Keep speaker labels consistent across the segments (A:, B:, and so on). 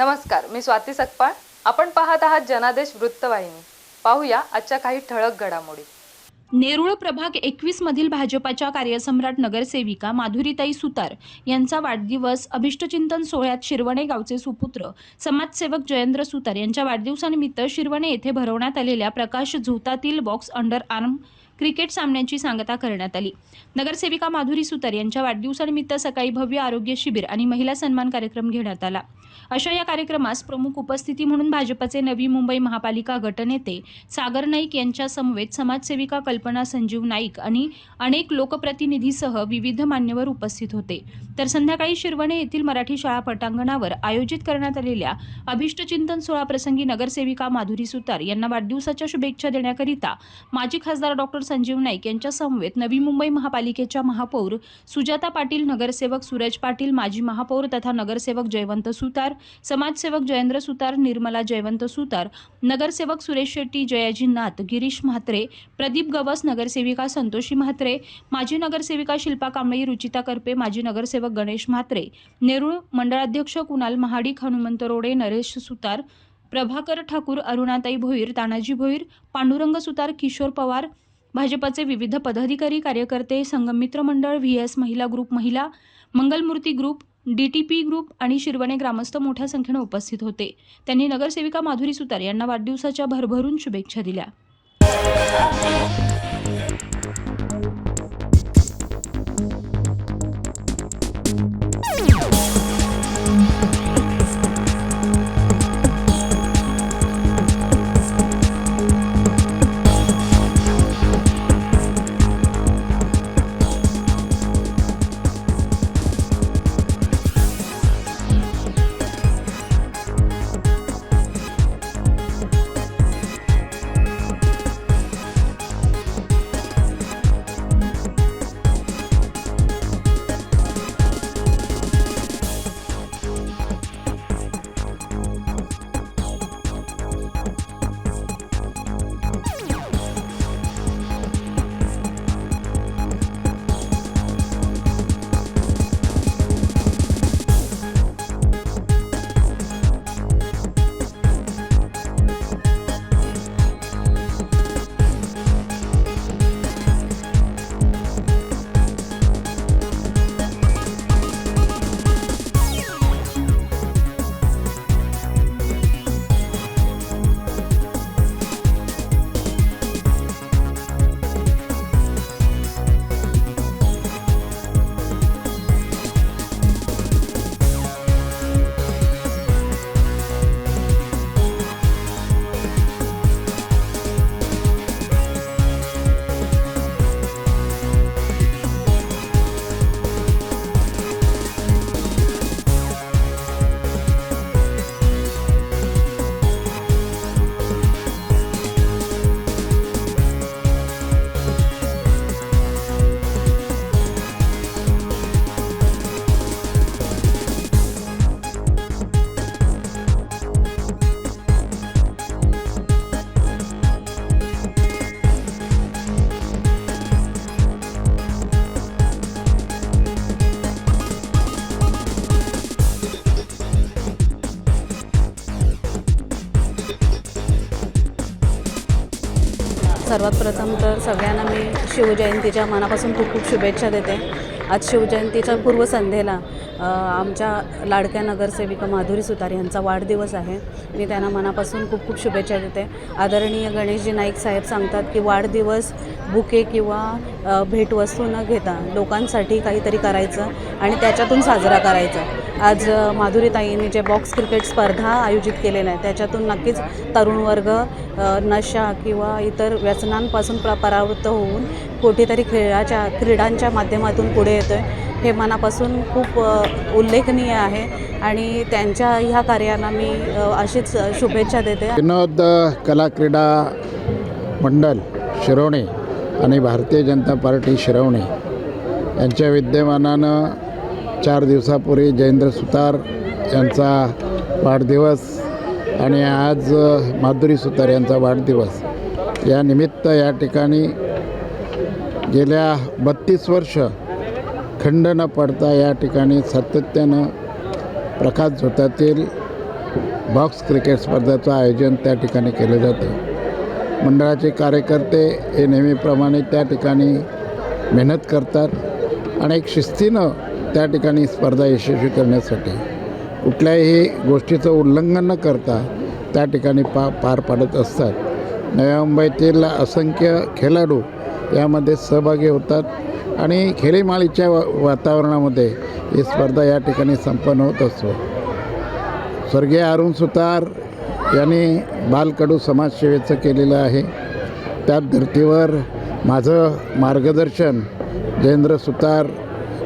A: नमस्कार मी स्वाती सकपाळ. आपण पाहत आहात जनादेश वृत्तवाहिनी. पाहूया आजच्या काही ठळक घडामोडी.
B: नेरूळ प्रभाग एकवीस मधील भाजपाच्या कार्यसम्राट नगरसेविका माधुरीताई सुतार यांचा वाढदिवस अभिष्टचिंतन सोहळ्यात शिरवणे गावचे सुपुत्र समाजसेवक जयेंद्र सुतार यांच्या वाढदिवसानिमित्त शिरवणे येथे भरवण्यात आलेल्या प्रकाश झोतातील बॉक्स अंडर आर्म क्रिकेट सामन्यांची सांगता करण्यात आली. नगरसेविका माधुरी सुतार यांच्या वाढदिवसानिमित्त सकाळी भव्य आरोग्य शिबिर आणि महिला सन्मान कार्यक्रम घेण्यात आला. अशा या कार्यक्रमास प्रमुख उपस्थिती म्हणून भाजपचे नवी मुंबई महापालिका गटनेते सागर नाईक यांच्या समवेत समाजसेविका कल्पना संजीव नाईक आणि अनेक लोकप्रतिनिधीसह विविध मान्यवर उपस्थित होते. तर संध्याकाळी शिरवणे येथील मराठी शाळा पटांगणावर आयोजित करण्यात आलेल्या अभिष्टचिंतन सोहळाप्रसंगी नगरसेविका माधुरी सुतार यांना वाढदिवसाच्या शुभेच्छा देण्याकरिता माजी खासदार डॉक्टर संजीव नाईक यांच्या समवेत नवी मुंबई महापालिकेच्या महापौर सुजाता पाटील नगरसेवक सूरज पाटील माजी महापौर तथा नगरसेवक जयवंत सुतार समाजसेवक जयेंद्र सुतार निर्मला जयवंत सुतार नगरसेवक सुरेश शेट्टी जयाजी नाथ गिरीश म्हात्रे प्रदीप गवस नगरसेविका संतोषी म्हात्रे माजी नगरसेविका शिल्पा कांबळी रुचिता करपे माजी नगरसेवक गणेश म्हात्रे नेरूळ मंडळाध्यक्ष कुणाल महाडिक हनुमंत रोडे नरेश सुतार प्रभाकर ठाकूर अरुणाताई भोईर तानाजी भोईर पांडुरंग सुतार किशोर पवार भाजपचे विविध पदाधिकारी कार्यकर्ते संगमित्र मंडळ व्ही एस महिला ग्रुप महिला Mangalmurti group D T P group आणि शिरवणे ग्रामस्थ मोठ्या संख्येनं उपस्थित होते. त्यांनी नगरसेविका माधुरी सुतार यांना वाढदिवसाच्या भरभरून शुभेच्छा दिल्या.
C: सर्वात प्रथम तर सगळ्यांना मी शिवजयंतीच्या मनापासून खूप खूप शुभेच्छा देते. आज शिवजयंतीच्या पूर्वसंध्येला आमच्या लाडक्या नगरसेविका माधुरी सुतार यांचा वाढदिवस आहे. मी त्यांना मनापासून खूप खूप शुभेच्छा देते. आदरणीय गणेशजी नाईक साहेब सांगतात की वाढदिवस बुके किंवा भेटवस्तू न घेता लोकांसाठी काहीतरी करायचं आणि त्याच्यातून साजरा करायचा. आज माधुरीताईंनी जे बॉक्स क्रिकेट स्पर्धा आयोजित केलेल्या आहे त्याच्यातून नक्कीच तरुण वर्ग नशा किंवा इतर व्यसनांपासून प्र परावृत्त होऊन कुठेतरी खेळाच्या क्रीडांच्या माध्यमातून पुढे येतो आहे हे मनापासून खूप उल्लेखनीय आहे आणि त्यांच्या ह्या कार्यांना मी अशीच शुभेच्छा देते.
D: विनोद कला क्रीडा मंडल शिरवणे आणि भारतीय जनता पार्टी शिरवणे यांच्या विद्यमानानं चार दिवसापूर्वी जयेंद्र सुतार यांचा वाढदिवस आणि आज माधुरी सुतार यांचा वाढदिवस. या निमित्त या ठिकाणी गेल्या बत्तीस वर्ष खंड न पडता या ठिकाणी सातत्यानं प्रकाश झोतातील बॉक्स क्रिकेट स्पर्धेचं आयोजन त्या ठिकाणी केलं जातं. मंडळाचे कार्यकर्ते हे नेहमीप्रमाणे त्या ठिकाणी मेहनत करतात आणि एक शिस्तीनं त्या ठिकाणी स्पर्धा यशस्वी करण्यासाठी कुठल्याही गोष्टीचं उल्लंघन न करता त्या ठिकाणी पा पार पाडत असतात. नव्या मुंबईतील असंख्य खेळाडू यामध्ये सहभागी होतात आणि खेळीमाळीच्या वा वातावरणामध्ये ही स्पर्धा या ठिकाणी संपन्न होत असतो. स्वर्गीय अरुण सुतार यांनी बालकडू समाजसेवेचं केलेलं आहे. त्या धर्तीवर माझं मार्गदर्शन जयेंद्र सुतार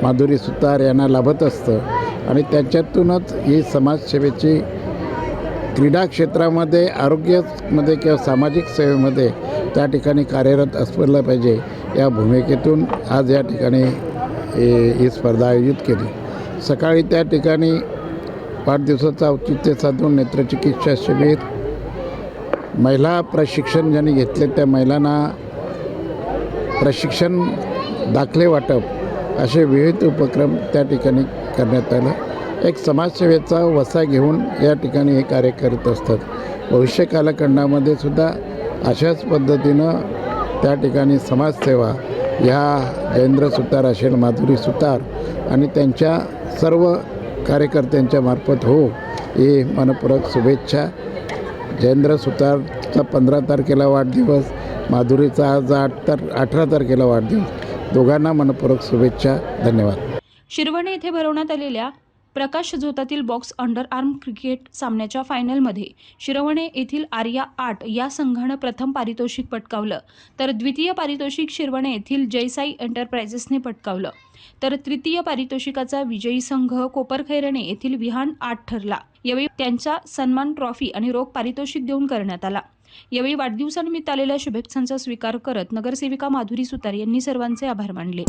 D: माधुरी सुतार यांना लाभत असतं. आणि त्यांच्यातूनच ही समाजसेवेची क्रीडा क्षेत्रामध्ये आरोग्यामध्ये किंवा सामाजिक सेवेमध्ये त्या ठिकाणी कार्यरत असलं पाहिजे या भूमिकेतून आज या ठिकाणी ही ही स्पर्धा आयोजित केली. सकाळी त्या ठिकाणी वाढदिवसाचं औचित्य साधून नेत्रचिकित्सा शिबिर महिला प्रशिक्षण ज्यांनी घेतले त्या महिलांना प्रशिक्षण दाखले वाटप असे विविध उपक्रम त्या ठिकाणी करण्यात आले. एक समाजसेवेचा वसा घेऊन या ठिकाणी हे कार्य करत असतात. भविष्य कालखंडामध्ये सुद्धा अशाच पद्धतीनं त्या ठिकाणी समाजसेवा ह्या जयेंद्र सुतार असेल माधुरी सुतार आणि त्यांच्या सर्व कार्यकर्त्यांच्या मार्फत हो हे मनपूरक शुभेच्छा. जयेंद्र सुतारचा पंधरा तारखेला वाढदिवस माधुरीचा आज आठ तार अठरा तारखेला वाढदिवस. दोघांना मनपूर्वक शुभेच्छा धन्यवाद.
B: शिरवणे येथे भरवण्यात आलेल्या प्रकाश झोतातील बॉक्स अंडर आर्म क्रिकेट सामन्याच्या फायनलमध्ये शिरवणे येथील आर्या आट या संघानं प्रथम पारितोषिक पटकावलं तर द्वितीय पारितोषिक शिरवणे येथील जयसाई एंटरप्राइजेसने पटकावलं. तर तृतीय पारितोषिकाचा विजयी संघ कोपरखैरणे येथील विहान आठ ठरला. यावेळी त्यांचा सन्मान ट्रॉफी आणि रोख पारितोषिक देऊन करण्यात आला. यावेळी वाढदिवसानिमित्त आलेल्या शुभेच्छांचा स्वीकार करत नगरसेविका माधुरी सुतार यांनी सर्वांचे आभार मानले.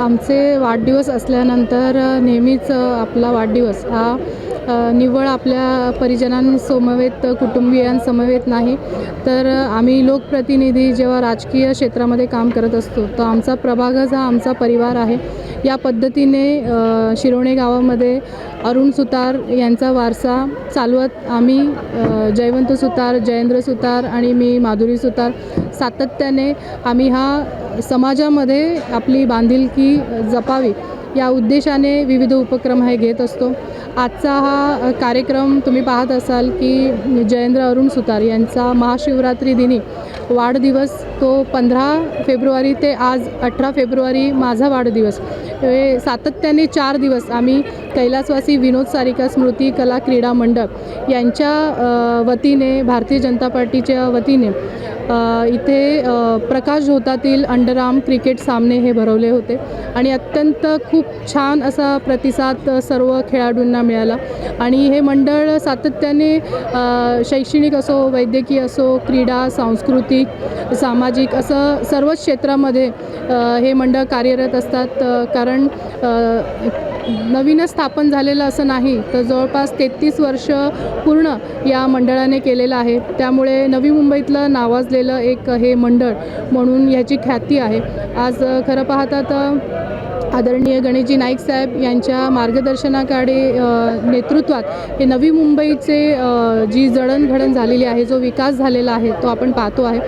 E: आमचे वाढदिवस असल्यानंतर नेहमीच आपला वाढदिवस हा निव्वळ आपल्या परिजनांसमवेत कुटुंबियांसमवेत नाही. तर आम्ही लोकप्रतिनिधी जेव्हा राजकीय क्षेत्रामध्ये काम करत असतो तर आमचा प्रभागच हा आमचा परिवार आहे. या पद्धतीने शिरोणे गावामध्ये अरुण सुतार यांचा वारसा चालवत आम्ही जयवंत सुतार जयेंद्र सुतार आणि मी माधुरी सुतार सातत्याने आम्ही हा समाजामध्ये आपली बांधिलकी जपावी या उद्देशाने विविध उपक्रम हे घेत असतो. आजचा हा कार्यक्रम तुम्ही पाहत असाल की जयेंद्र अरुण सुतार यांचा महाशिवरात्री दिनी वाढदिवस तो पंधरा फेब्रुवारी ते आज अठरा फेब्रुवारी माझा वाढदिवस. हे सातत्याने चार दिवस आम्ही कैलासवासी विनोद सारिका स्मृती कला क्रीडा मंडळ यांच्या वतीने भारतीय जनता पार्टीच्या वतीने इथे प्रकाश झोतातील अंडरआर्म क्रिकेट सामने हे भरवले होते. आणि अत्यंत खूप छान असा प्रतिसाद सर्व खेळाडूंना मिळाला. आणि हे मंडळ सातत्याने शैक्षणिक असो वैद्यकीय असो क्रीडा सांस्कृतिक सामाजिक असं सर्वच क्षेत्रामध्ये हे मंडळ कार्यरत असतात. कारण नवीनच स्थापन झालेलं असं नाही तर जवळपास तेहतीस वर्ष पूर्ण या मंडळाने केलेलं आहे. त्यामुळे नवी मुंबईतलं नावाजलेलं एक हे मंडळ म्हणून ह्याची ख्याती आहे. आज खरं पाहता तर आदरणीय गणेशजी नाईक साहेब यांच्या मार्गदर्शनाकडे नेतृत्वात हे नवी मुंबईचे जी जडणघडण झालेली आहे जो विकास झालेला आहे तो आपण पाहतो आहे.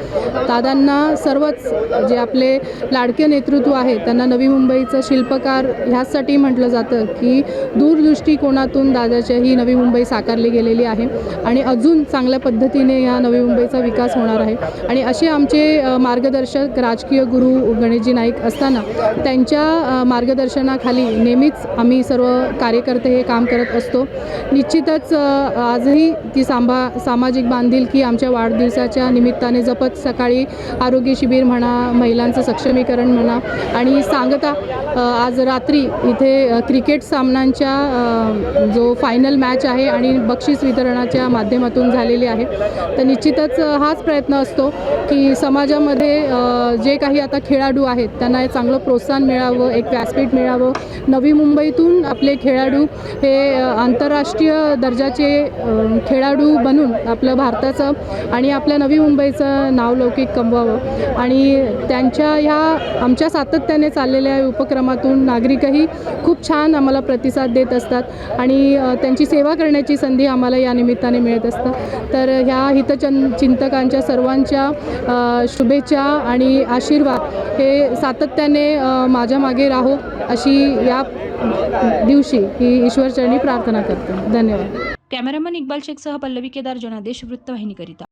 E: दादांना सर्वच जे आपले लाडके नेतृत्व आहे त्यांना नवी मुंबईचं शिल्पकार ह्यासाठी म्हटलं जातं. की दूरदृष्टिकोनातून दादाच्या ही नवी मुंबई साकारली गेलेली आहे आणि अजून चांगल्या पद्धतीने या नवी मुंबईचा विकास होणार आहे. आणि असे आमचे मार्गदर्शक राजकीय गुरु गणेशजी नाईक असताना त्यांच्या मार्गदर्शनाखाली नेहमीच आम्ही सर्व कार्यकर्ते हे काम करत असतो. निश्चितच आजही ती सांभा सामाजिक बांधिलकी आमच्या वाढदिवसाच्या निमित्ताने जपत सकाळी आरोग्य शिबिर म्हणा महिलांचं सक्षमीकरण म्हणा आणि सांगता आज रात्री इथे क्रिकेट सामनांच्या जो फायनल मॅच आहे आणि बक्षीस वितरणाच्या माध्यमातून झालेली आहे तर निश्चितच हाच प्रयत्न असतो की समाजामध्ये जे काही आता खेळाडू आहेत त्यांना चांगलं प्रोत्साहन मिळावं एक व्यासपीठ मिळावं. नवी मुंबईतून आपले खेळाडू हे आंतरराष्ट्रीय दर्जाचे खेळाडू बनून आपलं भारताचं आणि आपल्या नवी मुंबईचं नावलौकिक कमवावं. आणि त्यांच्या ह्या आमच्या सातत्याने चाललेल्या उपक्रमातून नागरिकही खूप छान आम्हाला प्रतिसाद देत असतात आणि त्यांची सेवा करण्याची संधी आम्हाला या निमित्ताने मिळत असतात तर ह्या हितचन चिंतकांच्या सर्वांच्या शुभेच्छा आणि आशीर्वाद हे सातत्याने माझ्या मागे राहो अशी या दिवशी ही ईश्वरचरणी प्रार्थना करते. धन्यवाद.
B: कॅमेरामन इक्बाल शेखसह पल्लवी केदार जनादेश वृत्तवाहिनीकरिता